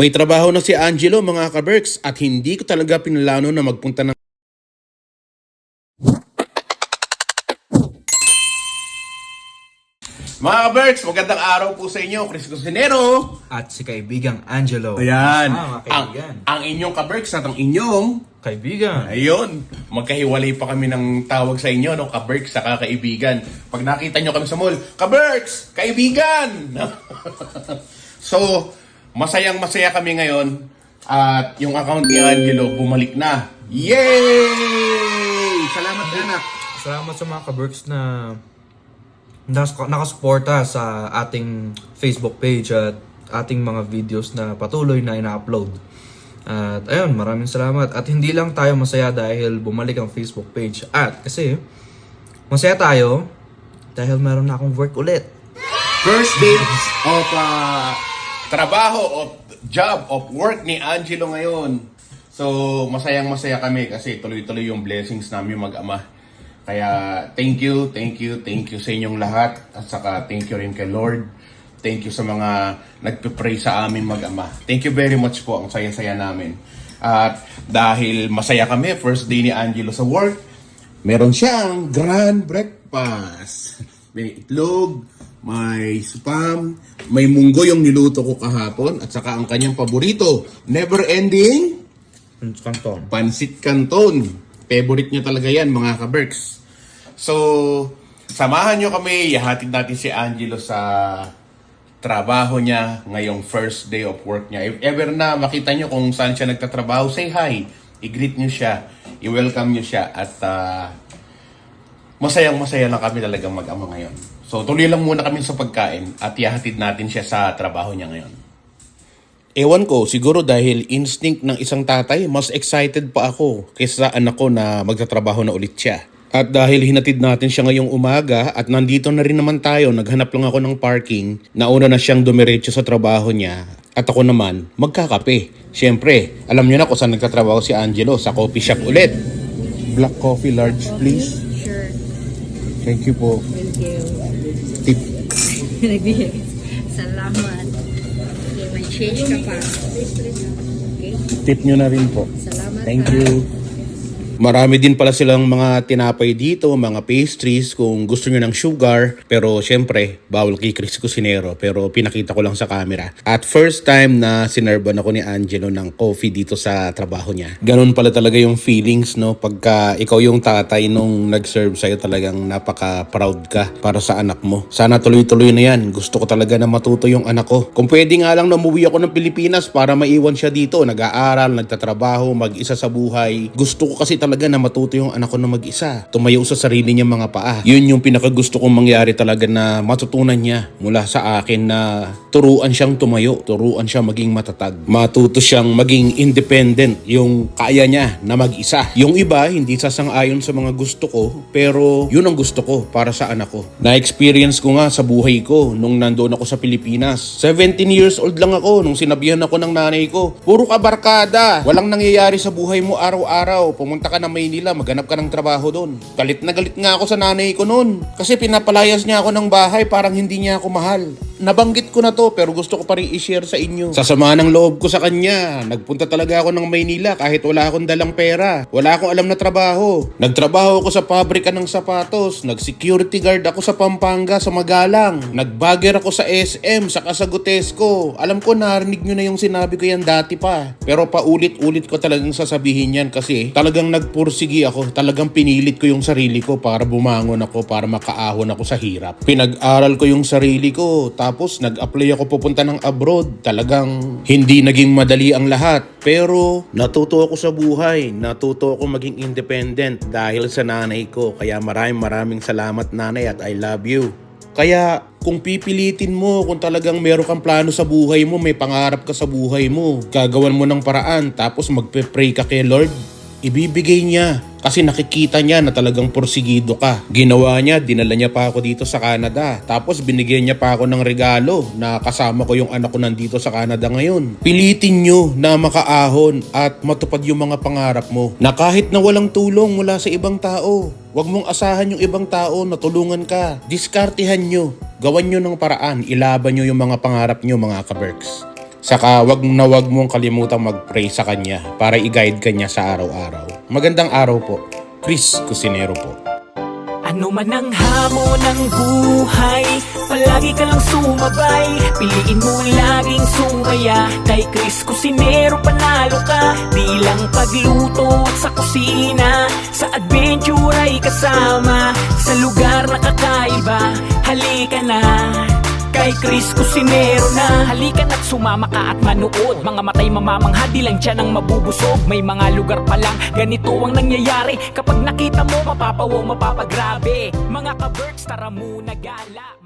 May trabaho na si Angelo mga kaberks at hindi ko talaga pinalano na magpunta ng Mga kaberks, magandang araw po sa inyo. Chris Cusinero. At si kaibigang Angelo. Ayan. Ah, mga ang, kaibigan. ang inyong kaberks at ang inyong Kaibigan. Ayun, magkahiwalay pa kami ng tawag sa inyo, no? Kaberks sa kakaibigan. Pag nakita nyo kami sa mall, Kaberks! Kaibigan! so, masayang masaya kami ngayon at yung account ni Angelo bumalik na. Yay! Salamat anak! Salamat sa mga kaberks na nakasuporta sa ating Facebook page at ating mga videos na patuloy na ina-upload. At ayun, maraming salamat. At hindi lang tayo masaya dahil bumalik ang Facebook page. At kasi, masaya tayo dahil meron na akong work ulit. First day of uh, trabaho, of job, of work ni Angelo ngayon. So, masayang masaya kami kasi tuloy-tuloy yung blessings namin mag-ama. Kaya, thank you, thank you, thank you sa inyong lahat. At saka, thank you rin kay Lord. Thank you sa mga nagpe-pray sa amin mag-ama. Thank you very much po. Ang saya-saya namin. At dahil masaya kami, first day ni Angelo sa work, meron siyang grand breakfast. May itlog, may spam, may munggo yung niluto ko kahapon, at saka ang kanyang paborito, never ending, Kanton. pansit canton. Favorite niya talaga yan, mga kaberks. So, samahan nyo kami, ihatid natin si Angelo sa trabaho niya ngayong first day of work niya. If ever na makita nyo kung saan siya nagtatrabaho, say hi. I-greet nyo siya. I-welcome nyo siya. At ah, masayang masaya lang kami talagang mag-ama ngayon. So tuloy lang muna kami sa pagkain at ihahatid natin siya sa trabaho niya ngayon. Ewan ko, siguro dahil instinct ng isang tatay, mas excited pa ako kaysa sa anak ko na magtatrabaho na ulit siya. At dahil hinatid natin siya ngayong umaga at nandito na rin naman tayo, naghanap lang ako ng parking, nauna na siyang dumiretso sa trabaho niya at ako naman magkakape. Siyempre, alam niyo na kung saan nagtatrabaho si Angelo, sa coffee shop ulit. Black coffee large please. Sure. Thank you po. Thank you. Tip. Salamat. Okay, may change ka pa. Okay. Tip nyo na rin po. Salamat. Thank ha. you. Marami din pala silang mga tinapay dito, mga pastries kung gusto nyo ng sugar. Pero syempre, bawal kay Chris Cusinero. Pero pinakita ko lang sa camera. At first time na sinerban ako ni Angelo ng coffee dito sa trabaho niya. Ganun pala talaga yung feelings, no? Pagka ikaw yung tatay nung nag-serve sa'yo, talagang napaka-proud ka para sa anak mo. Sana tuloy-tuloy na yan. Gusto ko talaga na matuto yung anak ko. Kung pwede nga lang na umuwi ako ng Pilipinas para maiwan siya dito. Nag-aaral, nagtatrabaho, mag-isa sa buhay. Gusto ko kasi talaga na matuto yung anak ko na mag-isa. Tumayo sa sarili niya mga paa. Yun yung pinakagusto kong mangyari talaga na matutunan niya mula sa akin na turuan siyang tumayo, turuan siya maging matatag. Matuto siyang maging independent, yung kaya niya na mag-isa. Yung iba, hindi sasang-ayon sa mga gusto ko, pero yun ang gusto ko para sa anak ko. Na-experience ko nga sa buhay ko nung nandoon ako sa Pilipinas. 17 years old lang ako nung sinabihan ako ng nanay ko, puro ka barkada, walang nangyayari sa buhay mo araw-araw. Pumunta ka na Maynila, maghanap ka ng trabaho doon. Galit na galit nga ako sa nanay ko noon. Kasi pinapalayas niya ako ng bahay, parang hindi niya ako mahal. Nabanggit ko na to pero gusto ko pa rin i-share sa inyo. Sa sama ng loob ko sa kanya, nagpunta talaga ako ng Maynila kahit wala akong dalang pera. Wala akong alam na trabaho. Nagtrabaho ako sa pabrika ng sapatos. Nag-security guard ako sa Pampanga sa Magalang. Nag-bagger ako sa SM, sa Kasagutesco. Alam ko narinig nyo na yung sinabi ko yan dati pa. Pero paulit-ulit ko talagang sasabihin yan kasi talagang nagpursigi ako. Talagang pinilit ko yung sarili ko para bumangon ako, para makaahon ako sa hirap. Pinag-aral ko yung sarili ko. Tapos nag-apply ako pupunta ng abroad. Talagang hindi naging madali ang lahat. Pero natuto ako sa buhay. Natuto ako maging independent dahil sa nanay ko. Kaya maraming maraming salamat nanay at I love you. Kaya kung pipilitin mo, kung talagang meron kang plano sa buhay mo, may pangarap ka sa buhay mo, gagawan mo ng paraan, tapos magpe-pray ka kay Lord, ibibigay niya. Kasi nakikita niya na talagang porsigido ka. Ginawa niya, dinala niya pa ako dito sa Canada. Tapos binigyan niya pa ako ng regalo na kasama ko yung anak ko nandito sa Canada ngayon. Pilitin nyo na makaahon at matupad yung mga pangarap mo. Na kahit na walang tulong mula sa ibang tao, Huwag mong asahan yung ibang tao na tulungan ka. Diskartihan nyo. Gawan nyo ng paraan. Ilaban nyo yung mga pangarap nyo mga kaberks. Saka wag na wag mong kalimutang mag-pray sa kanya para i-guide ka niya sa araw-araw. Magandang araw po. Chris Cusinero po. Ano man ang hamon ng buhay Palagi ka lang sumabay Piliin mo laging sumaya Kay Chris Cusinero panalo ka Di lang pagluto at sa kusina Sa adventure ay kasama Sa lugar na kakaiba Halika na Kay Chris Cusinero na. Halika na't sumama ka at manood. Mga matay mamamangha di lang dyan ang mabubusog. May mga lugar pa lang ganito ang nangyayari. Kapag nakita mo mapapawaw mapapagrabe. Mga ka-Berks tara muna gala